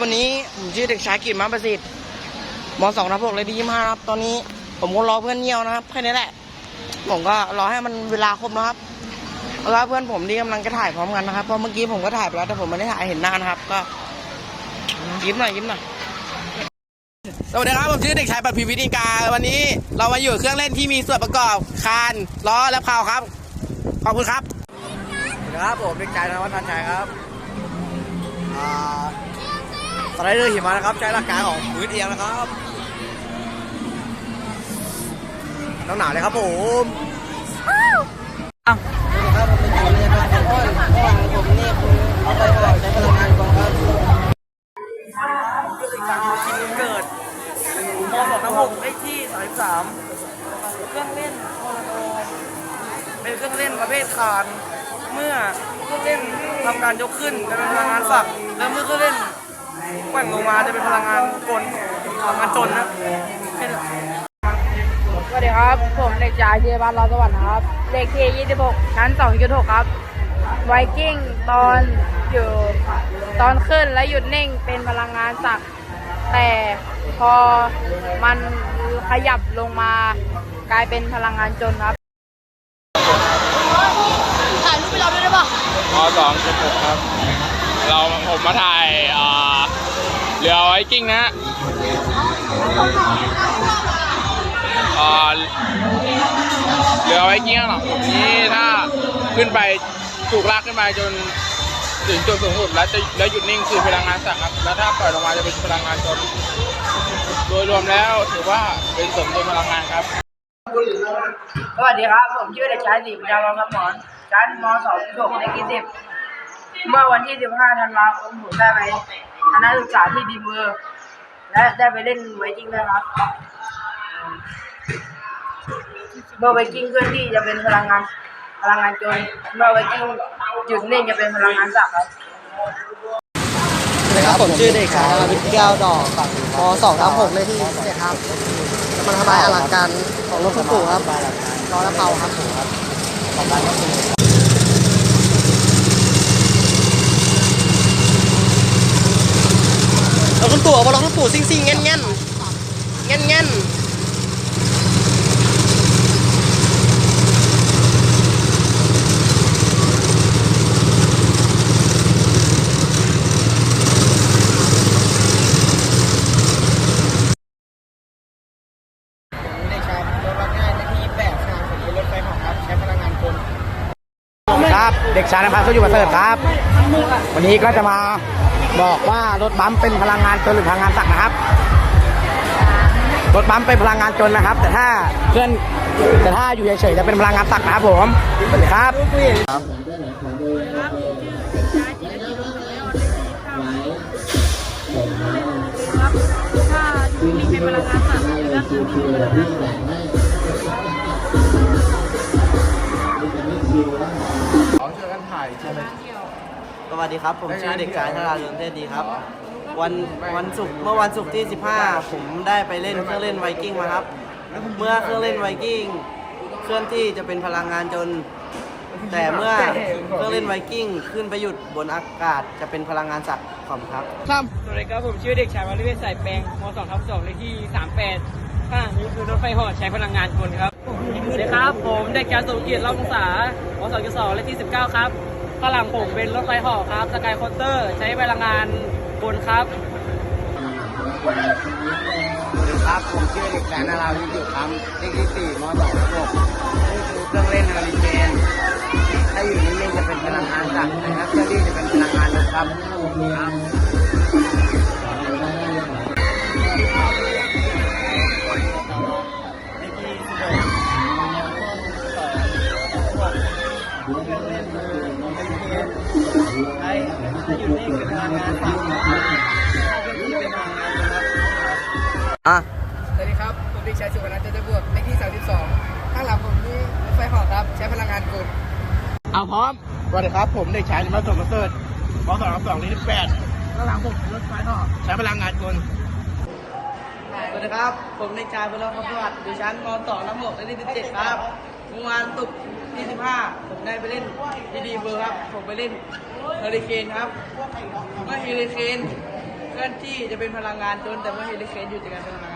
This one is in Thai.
วันนี้ผมชื่อเด็กชายกิตมาประสิทธิ์มสองทับหกเลยดีมากครับ ตอนนี้ผมก็รอเพื่อนเงียวนะครับแค่นี้แหละ ผมก็รอให้มันเวลาครบนะครับแล้วเพื่อนผมที่กำลังจะถ่ายพร้อมกันนะครับ เพราะเมื่อกี้ผมก็ถ่ายไปแล้วแต่ผมไม่ได้ถ่ายเห็นหน้านะครับ ก็ยิ้มหน่อยยิ้มหน่อย สวัสดีครับผมชื่อเด็กชายปัทพีวินิกา วันนี้เรามาอยู่เครื่องเล่นที่มีส่วนประกอบคานล้อและเพลาครับ ขอบคุณครับ ครับผมเด็กชายนวัฒน์ชัยครับ สไลเดอร์หิมะนะครับ ใช้หลักการของพื้นเอียงนะครับหนาวหนาวเลยครับผมครับผมเป็นคนเรียนเป็นคนอ้อนผมนี่คือเอาไปก่อนใช้พลังงานก่อนครับเกิดมสองทั้งหกเลขที่สามสามเครื่องเล่นโทรโนเป็นเครื่องเล่นประเภทคาน เมื่อเครื่องเล่นทำการยกขึ้นจะเป็นพลังงานฝัก และเมื่อเครื่องเล่น แกว่งลงมาจะเป็นพลังงานกลพลังงานจนนะแค่นั้นสวัสดีครับ ผมเด็กชายเจบันรอสวรรค์นะครับ เลขที่26 ชั้น 2.6 ครับ ไวกิ้งตอนอยู่ตอนขึ้นและหยุดนิ่งเป็นพลังงานสัก แต่พอมันขยับลงมากลายเป็นพลังงานจนครับ ถ่ายรูปไปเราด้วยได้ปะมสองจุดหกครับ เราผมมาถ่ายเอ่อเรือไวกิ้งนะฮะเอ่อเรือไวกิ้งข้างหลังผมนี้ถ้าขึ้นไปถูกลากขึ้นไปจนถึงจุดสูงสุดแล้วจะแล้วหยุดนิ่งคือพลังงานสักครับ แล้วถ้าปล่อยลงมาจะเป็นพลังงานจนโดยรวมแล้วถือว่าเป็นสมดุลพลังงานครับสวัสดีครับ ผมชื่อเด็กชายสีประจารองคำหมอนชั้นม .2.6 เลขที่10เมื่อวันที่ 15 ธันวาคมผมได้ไป คณะศึกษาที่ดีเมอร์และได้ไปเล่นไวกิ้งด้วยครับเมื่อไวกิ้งเคลื่อนที่จะเป็นพลังงานพลังงานจนเมื่อไวกิ้งหยุดนิ่งจะเป็นพลังงานสักครับครับผมชื่อเด็กชายวิทย์แก้วดอกมสองทับหกเลขที่เจ็ดครับมันทำลายอลังการของรถคุณปู่ครับล้อและเผาครับผมครับของบ้านก็คือ เราคุณปู่มาลองคุณปู่ ซิ่งซิ่งเงี้ยเงี้ยเงี้ยเงี้ยเด็กชายรถรับง่ายเลขที่28ครับเป็นรถไฟหาะครับใช้พลังงานกลครับ เด็กชายนภัสสุอยู่ประเสริฐครับ วันนี้ก็จะมา บอกว่ารถบัมเป็นพลังงานจนหรือพลังงานสักนะครับ รถบัมเป็นพลังงานจนนะครับ แต่ถ้าเคลื่อนแต่ถ้าอยู่เฉยๆจะเป็นพลังงานสักนะครับผมสวัสดีครับถ้ามีเป็นพลังงานสักก็คือมีพลังงาน สวัสดีครับ ผมชื่อเด็กชายธราเรืองเทศดีครับ วันวันศุกร์เมื่อวันศุกร์ที่ 15 ผมได้ไปเล่นเครื่องเล่นไวกิ้งมาครับ เมื่อเครื่องเล่นไวกิ้งเคลื่อนที่จะเป็นพลังงานจน แต่เมื่อเครื่องเล่นไวกิ้งขึ้นไปหยุดบนอากาศจะเป็นพลังงานสัตว์ขอบคุณครับสวัสดีครับผมชื่อเด็กชายวารุเวศสายแปลงม2ทับ2เลขที่ 38ข้างหลังนี้คือรถไฟเหอใช้พลังงานคนครับสวัสดีครับผมเด็กชายสมเกียรติล่องสาม2.2เลขที่ 19 ครับ ข้างหลังผมเป็นรถไฟเหอครับสกายคอนเตอร์ใช้พลังงานบนครับครับผมชื่อเด็กแสนนาราวิจุครับเลขที่สี่มสองหกนี่คือเครื่องเล่นเฮอริเกนถ้าอยู่นิ่งๆจะเป็นพลังงานจักนะครับเครื่อนที่จะเป็นพลังงานนะครับครับ อะสวัสดีครับผมเด็กชายสุวรรณจันทบวกเลขที่ 32 ข้างหลังผมนี่รถไฟเหอครับ ใช้พลังงานกลเอาพร้อมสวัสดีครับ ผมเด็กชายนิมัสสมประเสริฐมสองทับสองเลขที่แปดข้างหลังผมรถไฟเหาะใช้พลังงานกลสวัสดีครับ ผมเด็กชายพลวัฒน์ประวัติอยู่ชั้นม .2 น้ำหกเลขที่17ครับเมื่อวานศุก 25 ผมได้ไปเล่นดีดีเบอร์ครับ ผมไปเล่นเฮลิเคนครับ เมื่อเฮลิเคนเคลื่อนที่จะเป็นพลังงานจนแต่เมื่อเฮลิเคนอยู่จะกลายเป็นพลังงาน